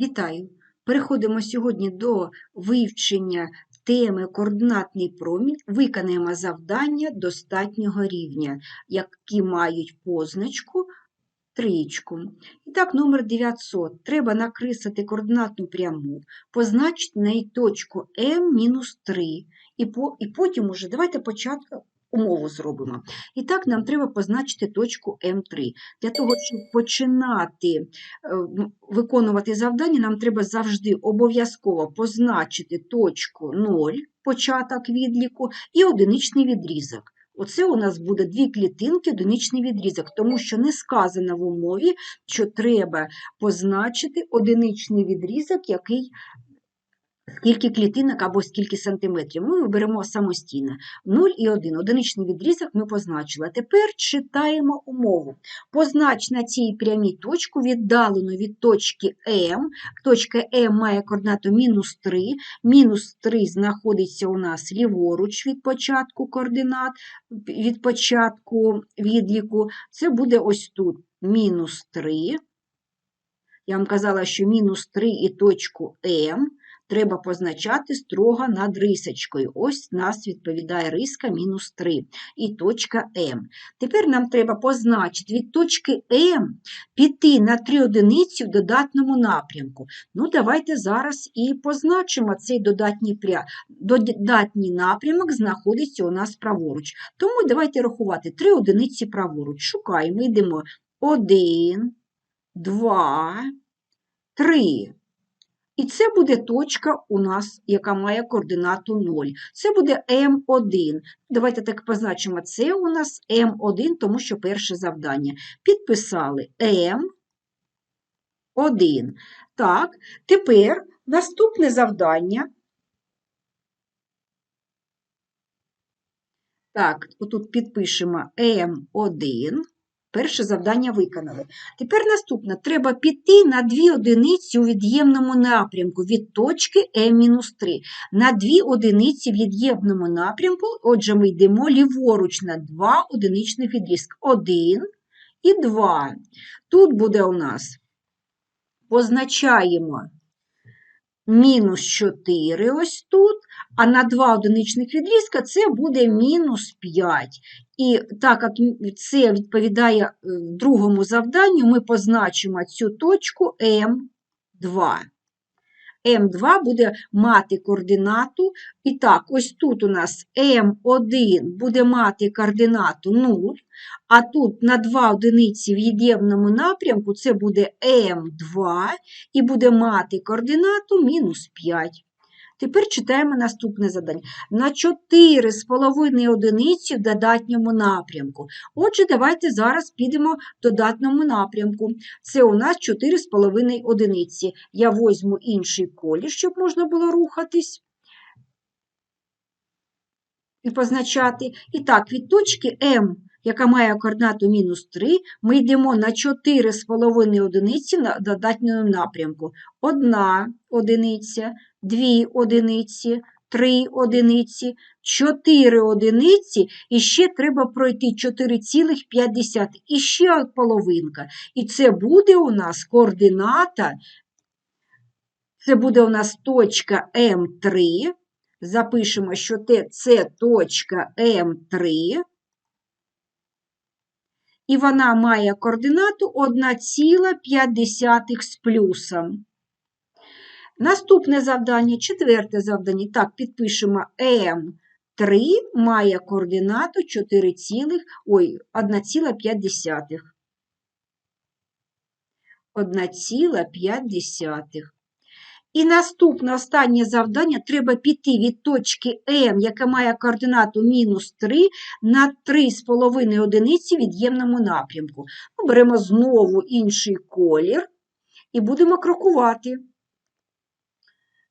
Вітаю! Переходимо сьогодні до вивчення теми координатний промінь. Виконаємо завдання достатнього рівня, які мають позначку трієчку. І так, номер 900. Треба накреслити координатну пряму, позначити на точку М-3. І, по, і потім уже давайте початку умову зробимо. І так, нам треба позначити точку М3. Для того, щоб починати е, виконувати завдання, нам треба завжди обов'язково позначити точку 0, початок відліку, і одиничний відрізок. Оце у нас буде дві клітинки, одиничний відрізок, тому що не сказано в умові, що треба позначити одиничний відрізок, який скільки клітинок або скільки сантиметрів. Ми виберемо самостійно. 0 і 1. Одиничний відрізок ми позначили. Тепер читаємо умову. Познач на цій прямій точку віддалену від точки М. Точка М має координату мінус 3. Мінус 3 знаходиться у нас ліворуч від початку координат, від початку відліку. Це буде ось тут мінус 3. Я вам казала, що мінус 3 і точку М треба позначати строго над рисочкою. Ось нас відповідає риска мінус 3 і точка М. Тепер нам треба позначити від точки М піти на 3 одиниці в додатному напрямку. Ну, давайте зараз і позначимо цей додатній, пря... додатній напрямок знаходиться у нас праворуч. Тому давайте рахувати 3 одиниці праворуч. Шукаємо, йдемо 1, 2, 3. І це буде точка у нас, яка має координату 0. Це буде М1. Давайте так позначимо, це у нас М1, тому що перше завдання. Підписали М1. Так, тепер наступне завдання. Так, отут підпишемо М1. Перше завдання виконали. Тепер наступне. Треба піти на 2 одиниці у від'ємному напрямку від точки М-3. На 2 одиниці в від'ємному напрямку, отже, ми йдемо ліворуч на 2 одиничних відрізки. 1 і 2. Тут буде у нас, позначаємо мінус 4 ось тут, а на 2 одиничних відрізка це буде мінус 5. І так як це відповідає е, другому завданню, ми позначимо цю точку М2. М2 буде мати координату. І так, ось тут у нас М1 буде мати координату 0, а тут на 2 одиниці в єдиному напрямку це буде М2 і буде мати координату мінус 5. Тепер читаємо наступне завдання. На 4,5 одиниці в додатньому напрямку. Отже, давайте зараз підемо в додатному напрямку. Це у нас 4,5 одиниці. Я возьму інший колір, щоб можна було рухатись і позначати. І так, від точки М, яка має координату мінус 3, ми йдемо на 4,5 одиниці на додатньому напрямку. Одна одиниця, дві одиниці, три одиниці, 4 одиниці, і ще треба пройти 4,5, і ще половинка. І це буде у нас координата, це буде у нас точка М3. Запишемо, що це точка М3. І вона має координату 1,5 з плюсом. Наступне завдання, четверте завдання. Так, підпишемо М3 має координату 4, ой, 1,5. 1,5. І наступне останнє завдання треба піти від точки М, яка має координату мінус 3, на 3,5 одиниці в від'ємному напрямку. Беремо знову інший колір і будемо крокувати.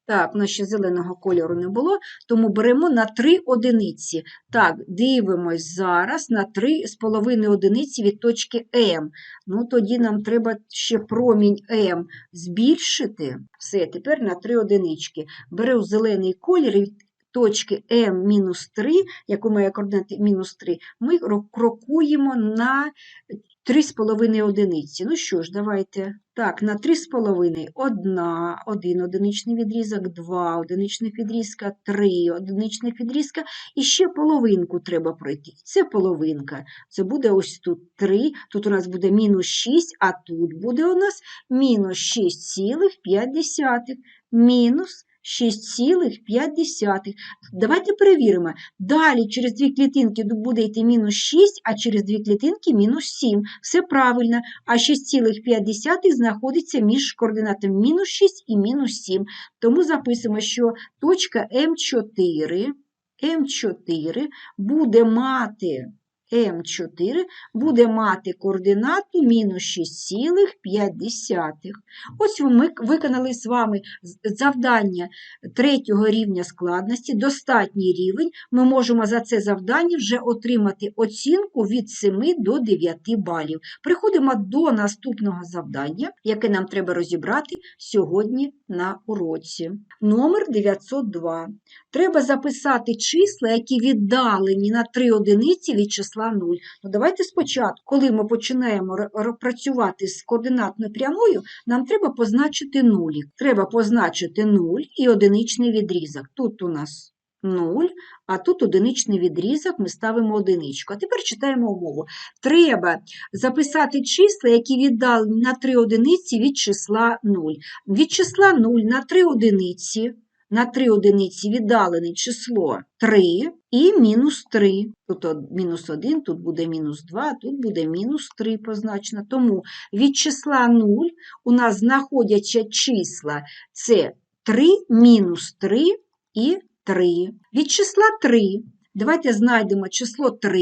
Так, у нас ще зеленого кольору не було, тому беремо на 3 одиниці. Так, дивимось зараз на 3,5 одиниці від точки М. Ну, тоді нам треба ще промінь М збільшити. Все, тепер на 3 одинички. Беру зелений колір від точки М-3, яку має координати мінус 3, ми крокуємо на 3,5 одиниці. Ну що ж, давайте. Так, на 3,5 одна, один одиничний відрізок, два одиничних відрізка, три одиничних відрізка, і ще половинку треба пройти. Це половинка. Це буде ось тут 3, тут у нас буде мінус 6, а тут буде у нас мінус 6,5. Мінус 6,5. Давайте перевіримо. Далі через дві клітинки буде йти мінус 6, а через дві клітинки мінус 7. Все правильно. А 6,5 знаходиться між координатами мінус 6 і мінус 7. Тому записуємо, що точка М4, М4 буде мати М4 буде мати координату мінус 6,5. Ось ми виконали з вами завдання третього рівня складності, достатній рівень. Ми можемо за це завдання вже отримати оцінку від 7 до 9 балів. Приходимо до наступного завдання, яке нам треба розібрати сьогодні на уроці. Номер 902. Треба записати числа, які віддалені на 3 одиниці від числа 0. Ну, давайте спочатку, коли ми починаємо працювати з координатною прямою, нам треба позначити нулі. Треба позначити 0 і одиничний відрізок. Тут у нас 0, а тут одиничний відрізок, ми ставимо одиничку. А тепер читаємо умову. Треба записати числа, які віддалені на 3 одиниці від числа 0. Від числа 0 на 3 одиниці на 3 одиниці віддалене число 3 і мінус 3. Тут мінус 1, тут буде мінус 2, тут буде мінус 3 позначено. Тому від числа 0 у нас знаходяться числа це 3, мінус 3 і 3. Від числа 3 давайте знайдемо число 3,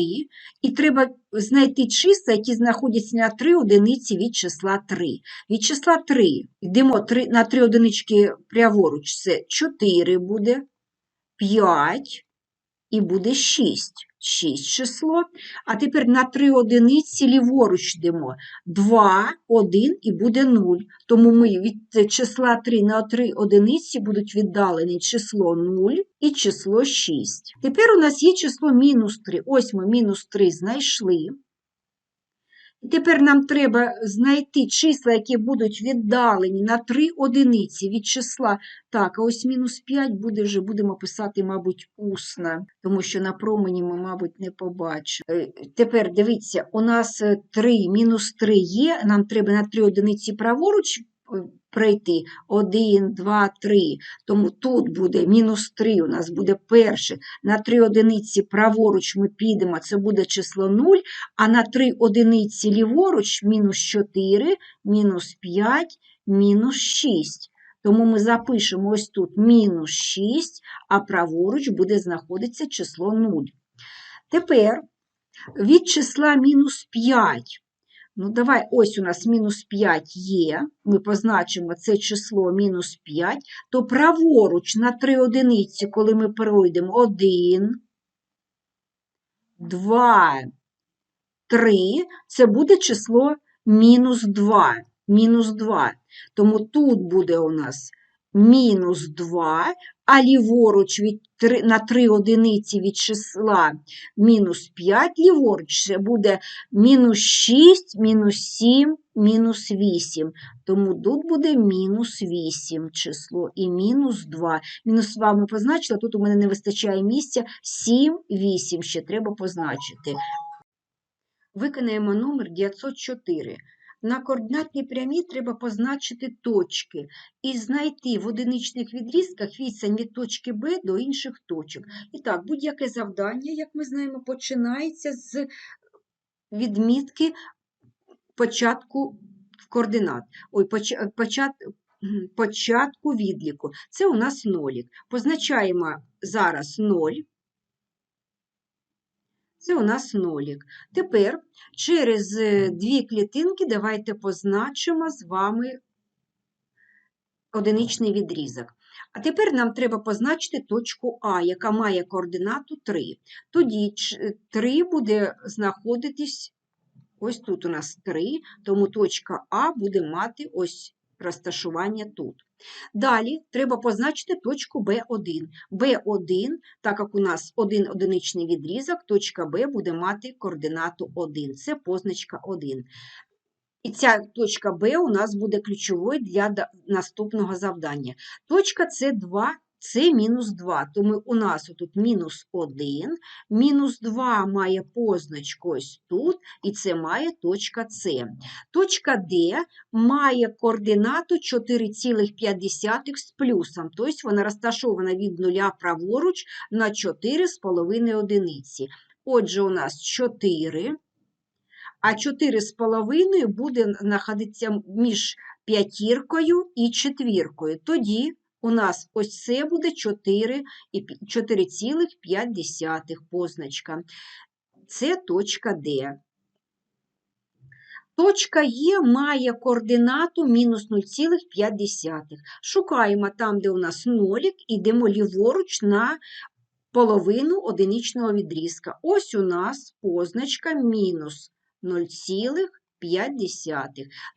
і треба знайти числа, які знаходяться на 3 одиниці від числа 3. Від числа 3 йдемо 3, на 3 одинички праворуч, це 4 буде, 5 і буде 6. 6 число. А тепер на 3 одиниці ліворуч йдемо. 2, 1 і буде 0. Тому ми від числа 3 на 3 одиниці будуть віддалені число 0 і число 6. Тепер у нас є число мінус 3. Ось ми мінус 3 знайшли. Тепер нам треба знайти числа, які будуть віддалені на 3 одиниці від числа. Так, а ось мінус 5 буде вже, будемо писати, мабуть, усно, тому що на промені ми, мабуть, не побачимо. Е, Тепер дивіться, у нас 3, мінус 3 є, нам треба на 3 одиниці праворуч е, пройти. 1, 2, 3. Тому тут буде мінус 3, у нас буде перше. На 3 одиниці праворуч ми підемо, це буде число 0, а на 3 одиниці ліворуч мінус 4, мінус 5, мінус 6. Тому ми запишемо ось тут мінус 6, а праворуч буде знаходитися число 0. Тепер від числа мінус 5. Ну, давай, ось у нас мінус 5 є, ми позначимо це число мінус 5, то праворуч на 3 одиниці, коли ми пройдемо 1, 2, 3, це буде число мінус 2. Мінус 2. Тому тут буде у нас мінус 2, а ліворуч від 3, на 3 одиниці від числа мінус 5, ліворуч буде мінус 6, мінус 7, мінус 8. Тому тут буде мінус 8 число і мінус 2. Мінус 2 ми позначили, тут у мене не вистачає місця. 7, 8 ще треба позначити. Виконаємо номер 904. На координатній прямій треба позначити точки і знайти в одиничних відрізках відстань від точки Б до інших точок. І так, будь-яке завдання, як ми знаємо, починається з відмітки початку координат. Ой, поч- почат, початку відліку. Це у нас нолік. Позначаємо зараз 0. Це у нас нолік. Тепер через е, дві клітинки давайте позначимо з вами одиничний відрізок. А тепер нам треба позначити точку А, яка має координату 3. Тоді 3 буде знаходитись, ось тут у нас 3, тому точка А буде мати ось розташування тут. Далі треба позначити точку B1. B1, так як у нас один одиничний відрізок, точка B буде мати координату 1. Це позначка 1. І ця точка Б у нас буде ключовою для наступного завдання. Точка С2 це мінус 2, тому у нас тут мінус 1, мінус 2 має позначку ось тут, і це має точка С. Точка Д має координату 4,5 з плюсом, тобто вона розташована від нуля праворуч на 4,5 одиниці. Отже, у нас 4, а 4,5 буде знаходитися між п'ятіркою і четвіркою. Тоді у нас ось це буде 4 і пі- 4,5 позначка. Це точка Д. Точка Е має координату мінус 0,5. Шукаємо там, де у нас нолік, ідемо ліворуч на половину одиничного відрізка. Ось у нас позначка мінус 0,5.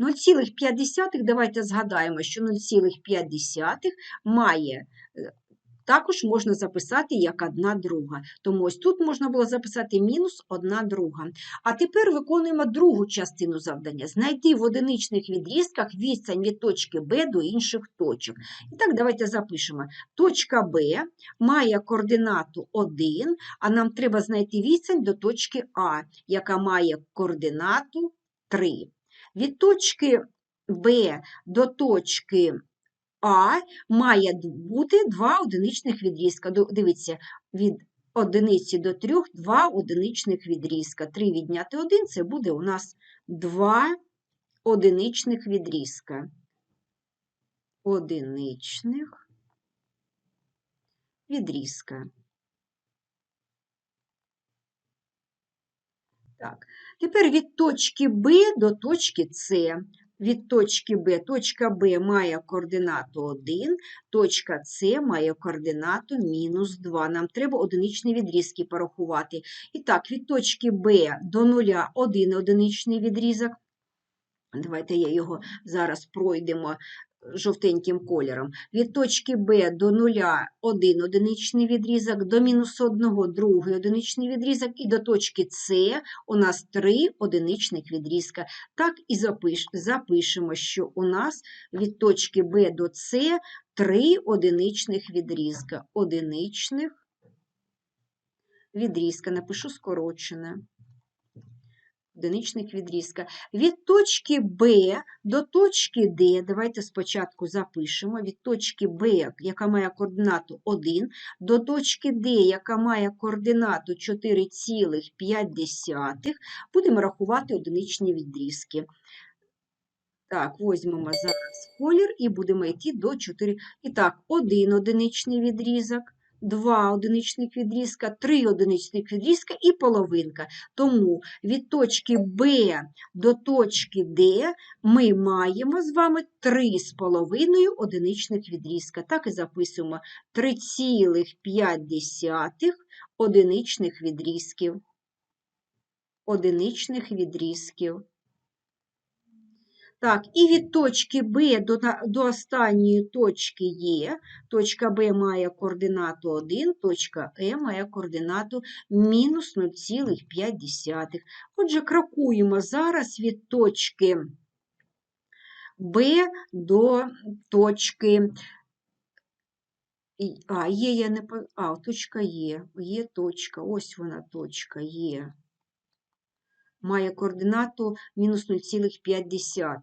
0,5 давайте згадаємо, що 0,5 має е, також можна записати як одна друга. Тому ось тут можна було записати мінус одна друга. А тепер виконуємо другу частину завдання. Знайти в одиничних відрізках відстань від точки Б до інших точок. І так, давайте запишемо. Точка Б має координату 1, а нам треба знайти відстань до точки А, яка має координату 3. Від точки Б до точки А має бути два одиничних відрізка. Дивіться, від одиниці до трьох два одиничних відрізка. Три відняти один це буде у нас два одиничних відрізка. Одиничних відрізка. Так, тепер від точки Б до точки С. Від точки Б, точка Б має координату 1, точка С має координату мінус 2. Нам треба одиничні відрізки порахувати. І так, від точки Б до 0 один одиничний відрізок. Давайте я його зараз пройдемо жовтеньким кольором. Від точки Б до 0 один одиничний відрізок, до мінус 1 другий одиничний відрізок, і до точки С у нас три одиничних відрізка. Так і запиш, запишемо, що у нас від точки Б до С три одиничних відрізка. Одиничних відрізка. Напишу скорочене. Одиничних відрізка. Від точки Б до точки Д, давайте спочатку запишемо, від точки Б, яка має координату 1, до точки Д, яка має координату 4,5, будемо рахувати одиничні відрізки. Так, візьмемо зараз колір і будемо йти до 4. І так, один одиничний відрізок, два одиничних відрізка, три одиничних відрізка і половинка. Тому від точки Б до точки Д ми маємо з вами 3,5 одиничних відрізка. Так і записуємо 3,5 одиничних відрізків. Одиничних відрізків. Так, і від точки Б до, до останньої точки Е, точка Б має координату 1, точка Е має координату мінус 0,5. Отже, крокуємо зараз від точки Б до точки А, є, я не А, точка Є, є точка, ось вона точка Є. Має координату мінус 0,5.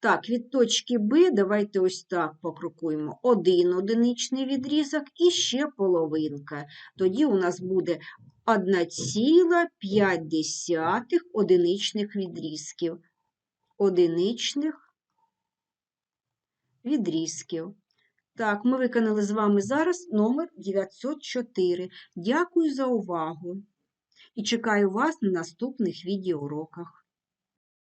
Так, від точки Б давайте ось так покрокуємо. Один одиничний відрізок і ще половинка. Тоді у нас буде 1,5 одиничних відрізків. Одиничних відрізків. Так, ми виконали з вами зараз номер 904. Дякую за увагу і чекаю вас на наступних відеоуроках.